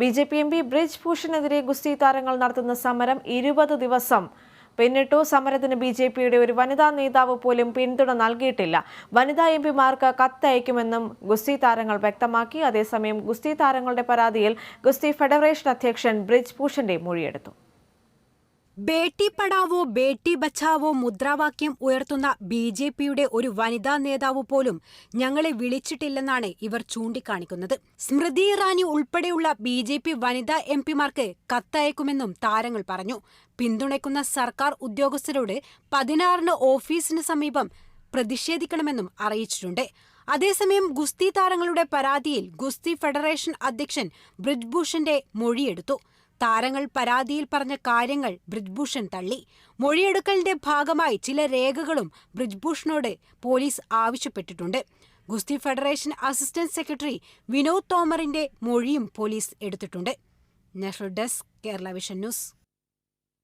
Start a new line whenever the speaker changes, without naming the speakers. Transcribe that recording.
B J P M P Brij ഭൂഷണെതിരെ ഗുസ്തി താരങ്ങൾ നടത്തുന്ന സമരം ഇരുപത് ദിവസം. പിന്നിട്ടു സമരത്തിന് ബി ജെ പിയുടെ ഒരു വനിതാ നേതാവ് പോലും പിന്തുണ നൽകിയിട്ടില്ല. വനിതാ എം പിമാർക്ക് കത്തയക്കുമെന്നും ഗുസ്തി താരങ്ങൾ വ്യക്തമാക്കി. അതേസമയം ഗുസ്തി താരങ്ങളുടെ പരാതിയിൽ ഗുസ്തി ഫെഡറേഷൻ അധ്യക്ഷൻ ബ്രിജ് ഭൂഷന്റെ മൊഴിയെടുത്തു.
ബേട്ടി പഠാവോ ബേട്ടി ബച്ചാവോ മുദ്രാവാക്യം ഉയർത്തുന്ന ബി ജെ പിയുടെ ഒരു വനിതാ നേതാവ് പോലും ഞങ്ങളെ വിളിച്ചിട്ടില്ലെന്നാണ് ഇവർ ചൂണ്ടിക്കാണിക്കുന്നത്. സ്മൃതി ഇറാനി ഉൾപ്പെടെയുള്ള ബി ജെ പി വനിതാ എം പിമാർക്ക് കത്തയക്കുമെന്നും താരങ്ങൾ പറഞ്ഞു. പിന്തുണയ്ക്കുന്ന സർക്കാർ ഉദ്യോഗസ്ഥരോട് പതിനാറിന് ഓഫീസിന് സമീപം പ്രതിഷേധിക്കണമെന്നും അറിയിച്ചിട്ടുണ്ട്. അതേസമയം ഗുസ്തി താരങ്ങളുടെ പരാതിയിൽ ഗുസ്തി ഫെഡറേഷൻ അധ്യക്ഷൻ ബ്രിജ്ഭൂഷന്റെ മൊഴിയെടുത്തു. താരങ്ങൾ പരാതിയിൽ പറഞ്ഞ കാര്യങ്ങൾ ബ്രിജ്ഭൂഷൺ തള്ളി. മൊഴിയെടുക്കലിന്റെ ഭാഗമായി ചില രേഖകളും ബ്രിജ്ഭൂഷണോട് പോലീസ് ആവശ്യപ്പെട്ടിട്ടുണ്ട്. ഗുസ്തി ഫെഡറേഷൻ അസിസ്റ്റന്റ് സെക്രട്ടറി വിനോദ് തോമറിന്റെ മൊഴിയും പോലീസ് എടുത്തിട്ടുണ്ട്. National desk Kerala vision news.